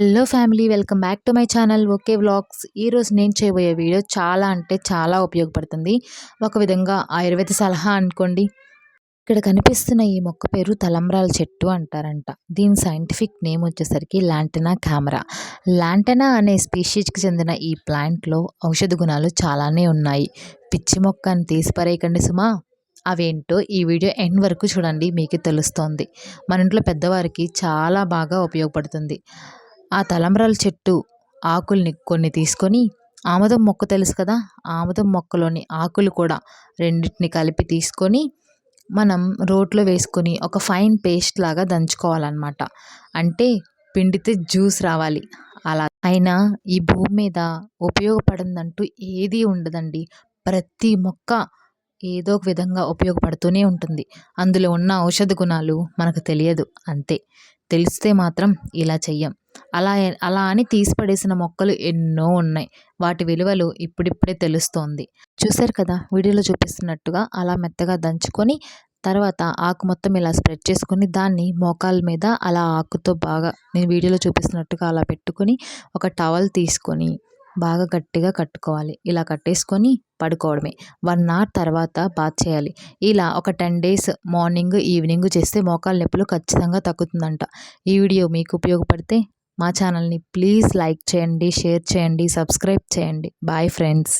Hello family welcome back to my channel okay vlogs ఈరోజు నేను చేయబోయే వీడియో చాలా అంటే చాలా ఉపయోగపడుతుంది. ఒక విధంగా ఆయుర్వేద సలహా అనుకోండి. ఇక్కడ కనిపిస్తున్న ఈ మొక్క పేరు తలంబ్రాల చెట్టు అంటారంట. దీని సైంటిఫిక్ నేమ్ వచ్చేసరికి లాంటెనా కెమెరా. లాంటెనా అనే స్పీషీస్కి చెందిన ఈ ప్లాంట్లో ఔషధ గుణాలు చాలానే ఉన్నాయి. పిచ్చి మొక్క అని తీసి పరేయకండి సుమా. అవేంటో ఈ వీడియో ఎండ్ వరకు చూడండి మీకు తెలుస్తోంది. మన ఇంట్లో పెద్దవారికి చాలా బాగా ఉపయోగపడుతుంది. ఆ తలంబ్రాల చెట్టు ఆకుల్ని కొన్ని తీసుకొని ఆముదం మొక్క తెలుసు కదా? ఆముదం మొక్కలోని ఆకులు కూడా రెండింటిని కలిపి తీసుకొని మనం రోట్లో వేసుకొని ఒక ఫైన్ పేస్ట్ లాగా దంచుకోవాలన్నమాట. అంటే పిండితే జ్యూస్ రావాలి. అలా అయినా ఈ భూమి మీద ఉపయోగపడిందంటూ ఏదీ ఉండదండి. ప్రతి మొక్క ఏదో ఒక విధంగా ఉపయోగపడుతూనే ఉంటుంది. అందులో ఉన్న ఔషధ గుణాలు మనకు తెలియదు. అంతే. తెలిస్తే మాత్రం ఇలా చెయ్యం. అలా అలా అని తీసిపడేసిన మొక్కలు ఎన్నో ఉన్నాయి. వాటి విలువలు ఇప్పుడిప్పుడే తెలుస్తోంది. చూశారు కదా? వీడియోలో చూపిస్తున్నట్టుగా అలా మెత్తగా దంచుకొని తర్వాత ఆకు మొత్తం ఇలా స్ప్రెడ్ చేసుకొని దాన్ని మోకాల మీద అలా ఆకుతో బాగా నేను వీడియోలో చూపిస్తున్నట్టుగా అలా పెట్టుకొని ఒక టవల్ తీసుకొని బాగా గట్టిగా కట్టుకోవాలి. ఇలా కట్టేసుకొని పడుకోవడమే. వన్ అవర్ తర్వాత బాత్ చేయాలి. ఇలా ఒక టెన్ డేస్ మార్నింగ్ ఈవినింగ్ చేస్తే మోకాలు నొప్పులు ఖచ్చితంగా తగ్గుతుందంట. ఈ వీడియో మీకు ఉపయోగపడితే మా ఛానల్ని ప్లీజ్ లైక్ చేయండి షేర్ చేయండి సబ్స్క్రైబ్ చేయండి. Bye friends.